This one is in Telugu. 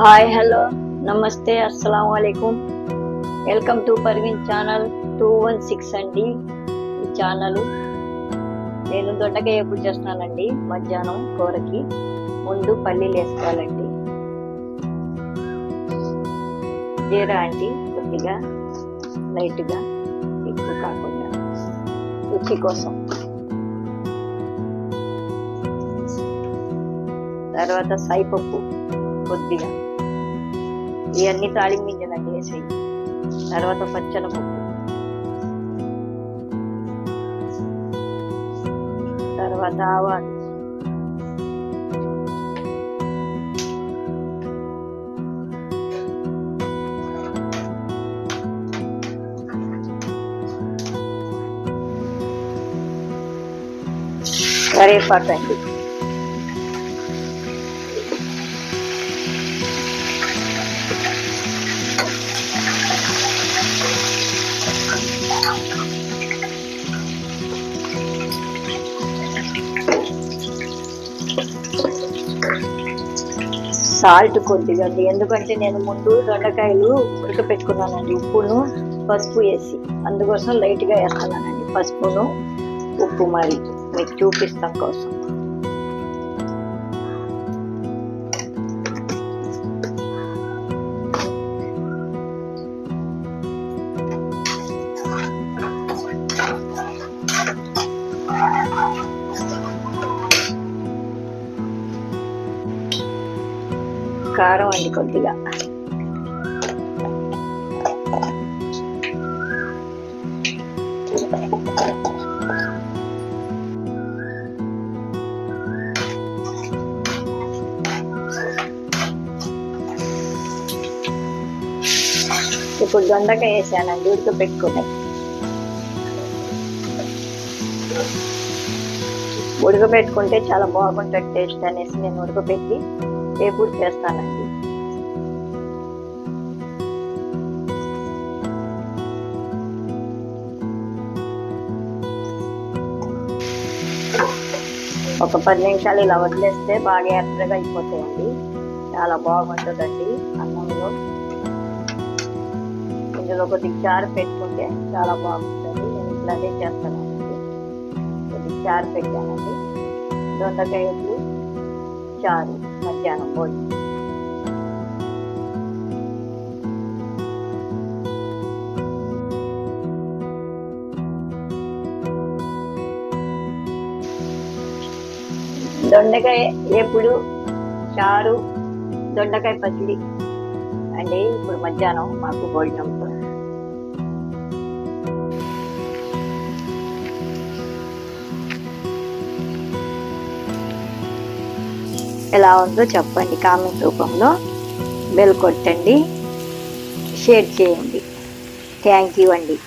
Hi hello. నమస్తే అస్సలం వాలేకుమ్ welcome to Parveen channel two one six అండి. ఈ ఛానల్ నేను దొండకాయ ఎప్పుడు చేస్తున్నానండి? మధ్యాహ్నం కూరకి. ముందు పల్లీలు వేసుకోవాలండి. జీరా అండి కొద్దిగా లైట్గా ఎక్కువ కాకుండా. రుచి కోసం. తర్వాత సాయిపప్పు కొద్దిగా. ఇవన్నీ తాళింపు గింజలండి వేసేయి తర్వాత పచ్చనపప్పు తర్వాత ఆవాలు కరేపాకు అండి సాల్ట్ కొద్దిగా అండి. ఎందుకంటే నేను ముందు దొండకాయలు ఉడకపెట్టుకున్నానండి ఉప్పును పసుపు వేసి అందుకోసం లైట్గా వేస్తున్నానండి. పసుపును ఉప్పు మరి మీకు చూపిస్తాం కోసం. కారం అండి కొద్దిగా. ఇప్పుడు దొండకాయ వేసానండి ఉడకపెట్టుకుని. ఉడకబెట్టుకుంటే చాలా బాగుంటుంది టేస్ట్ అనేసి నేను ఉడకబెట్టి వేపుడు చేస్తానండి. ఒక పది నిమిషాలు ఇలా వదిలేస్తే బాగా ఎర్రగా అయిపోతాయండి. చాలా బాగుంటుందండి అన్నంలో. ఇందులో కొద్దిగా చారు పెట్టుకుంటే చాలా బాగుంటుంది. నేను ఇట్లా అదే చేస్తానండి చారు పెట్టానండి. దొండకాయలు చారు మధ్యాహ్నం భోజనం. దొండకాయ ఎప్పుడు చారు దొండకాయ పచ్చడి అంటే ఇప్పుడు మధ్యాహ్నం మాకు భోజనం. ఎలా ఉందో చెప్పండి కామెంట్ రూపంలో. బెల్ కొట్టండి. షేర్ చేయండి. థ్యాంక్ యూ అండి.